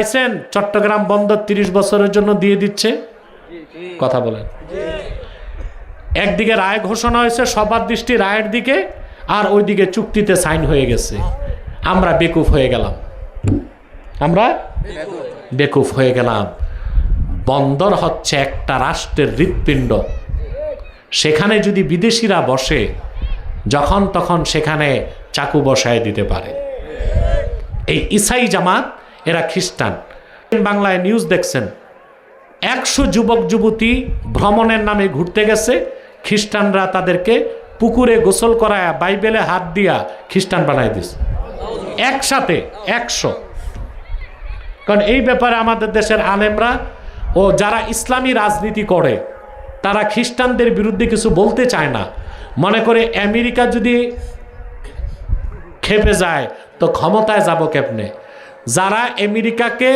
পাইছেন? চট্টগ্রাম বন্দর তিরিশ বছরের জন্য দিয়ে দিচ্ছে। কথা বলেন। একদিকে রায় ঘোষণা হয়েছে সবার দৃষ্টি রায়ের দিকে, আর ওইদিকে চুক্তিতে সাইন হয়ে গেছে। আমরা বেকুফ হয়ে গেলাম। আমরা বেকুফ হয়ে গেলাম। বন্দর হচ্ছে একটা রাষ্ট্রের হৃৎপিণ্ড। সেখানে যদি বিদেশিরা বসে, যখন তখন সেখানে চাকু বসায় দিতে পারে। এই ইসাই জামাত এরা খ্রিস্টান। বাংলায় নিউজ দেখছেন, একশো যুবক যুবতী ভ্রমণের নামে ঘুরতে গেছে, খ্রিস্টানরা তাদেরকে পুকুরে গোসল করায়, বাইবেলে হাত দিয়া খ্রিস্টান বানায় দিছে। একসাথে, একশো। কারণ এই ব্যাপারে আমাদের দেশের আলেমরা ও যারা ইসলামী রাজনীতি করে, তারা খ্রিস্টানদের বিরুদ্ধে কিছু বলতে চায় না। মনে করে আমেরিকা যদি খেপে যায়, তো ক্ষমতায় যাব কেমনে? যারা আমেরিকাকে